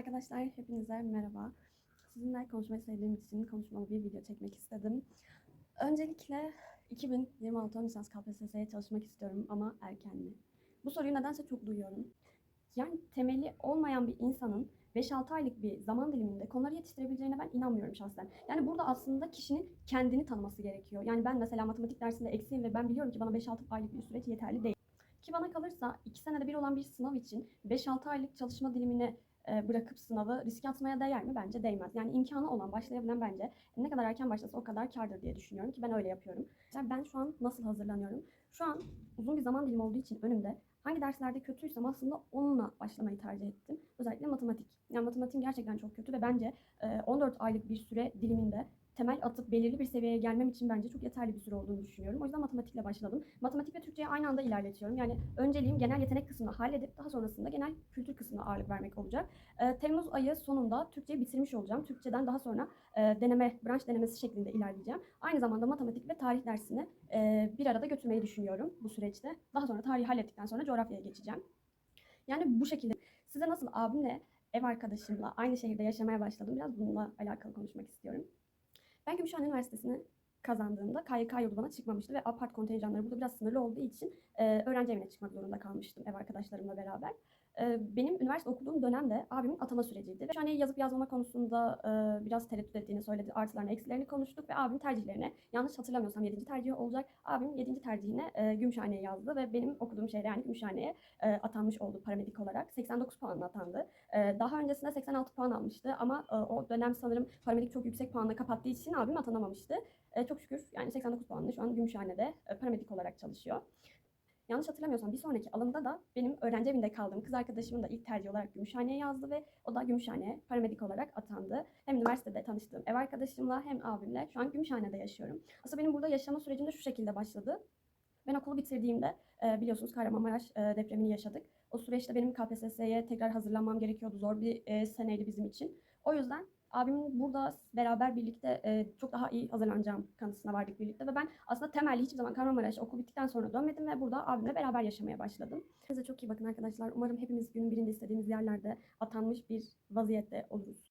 Arkadaşlar hepinize merhaba. Sizinle konuşmayı sevdiğim için konuşmalı bir video çekmek istedim. Öncelikle 2026 ön lisans KPSS'ye çalışmak istiyorum ama erken mi? Bu soruyu nedense çok duyuyorum. Yani temeli olmayan bir insanın 5-6 aylık bir zaman diliminde konuları yetiştirebileceğine ben inanmıyorum şahsen. Yani burada aslında kişinin kendini tanıması gerekiyor. Yani ben mesela matematik dersinde eksiğim ve ben biliyorum ki bana 5-6 aylık bir süreç yeterli değil. Ki bana kalırsa 2 senede bir olan bir sınav için 5-6 aylık çalışma dilimine bırakıp sınavı riske atmaya değer mi? Bence değmez. Yani imkanı olan, başlayabilen bence ne kadar erken başlasa o kadar kârdır diye düşünüyorum ki ben öyle yapıyorum. Yani ben şu an nasıl hazırlanıyorum? Şu an uzun bir zaman dilimi olduğu için önümde hangi derslerde kötüysem aslında onunla başlamayı tercih ettim. Özellikle matematik. Yani matematiğim gerçekten çok kötü ve bence e, 14 aylık bir süre diliminde temel atıp belirli bir seviyeye gelmem için bence çok yeterli bir süre olduğunu düşünüyorum. O yüzden matematikle başladım. Matematik ve Türkçeyi aynı anda ilerletiyorum. Yani önceliğim genel yetenek kısmını halledip daha sonrasında genel kültür kısmına ağırlık vermek olacak. Ee, Temmuz ayı sonunda Türkçeyi bitirmiş olacağım. Türkçeden daha sonra e, deneme, branş denemesi şeklinde ilerleyeceğim. Aynı zamanda matematik ve tarih dersini e, bir arada götürmeyi düşünüyorum bu süreçte. Daha sonra tarihi hallettikten sonra coğrafyaya geçeceğim. Yani bu şekilde size nasıl abimle, ev arkadaşımla aynı şehirde yaşamaya başladım biraz bununla alakalı konuşmak istiyorum. Ben Gümüşhane Üniversitesi'ni kazandığımda KYK yolu bana çıkmamıştı ve apart kontenjanları burada biraz sınırlı olduğu için e, öğrenci evine çıkmak zorunda kalmıştım ev arkadaşlarımla beraber. E, benim üniversite okuduğum dönemde abimin atama süreciydi. Ve an yazıp yazmama konusunda e, biraz tereddüt ettiğini söyledi. Artılarını, eksilerini konuştuk ve abim tercihlerine yanlış hatırlamıyorsam 7. tercihi olacak. Abim 7. tercihine e, Gümüşhane'ye yazdı ve benim okuduğum şehre yani Gümüşhane'ye e, atanmış oldu paramedik olarak. 89 puanla atandı. E, daha öncesinde 86 puan almıştı ama o dönem sanırım paramedik çok yüksek puanla kapattığı için abim atanamamıştı. E, çok şükür yani 89 puanlı şu an Gümüşhane'de e, paramedik olarak çalışıyor. Yanlış hatırlamıyorsam bir sonraki alımda da benim öğrenci evinde kaldığım kız arkadaşımın da ilk tercih olarak Gümüşhane'ye yazdı ve o da Gümüşhane'ye paramedik olarak atandı. Hem üniversitede tanıştığım ev arkadaşımla hem abimle şu an Gümüşhane'de yaşıyorum. Aslında benim burada yaşama sürecim de şu şekilde başladı. Ben okulu bitirdiğimde e, biliyorsunuz Kahramanmaraş e, depremini yaşadık. O süreçte benim KPSS'ye tekrar hazırlanmam gerekiyordu. Zor bir e, seneydi bizim için. O yüzden abimin burada beraber birlikte e, çok daha iyi hazırlanacağım kanısına vardık birlikte ve ben aslında temelli hiçbir zaman Kahramanmaraş okul bittikten sonra dönmedim ve burada abimle beraber yaşamaya başladım. Size çok iyi bakın arkadaşlar. Umarım hepimiz günün birinde istediğimiz yerlerde atanmış bir vaziyette oluruz.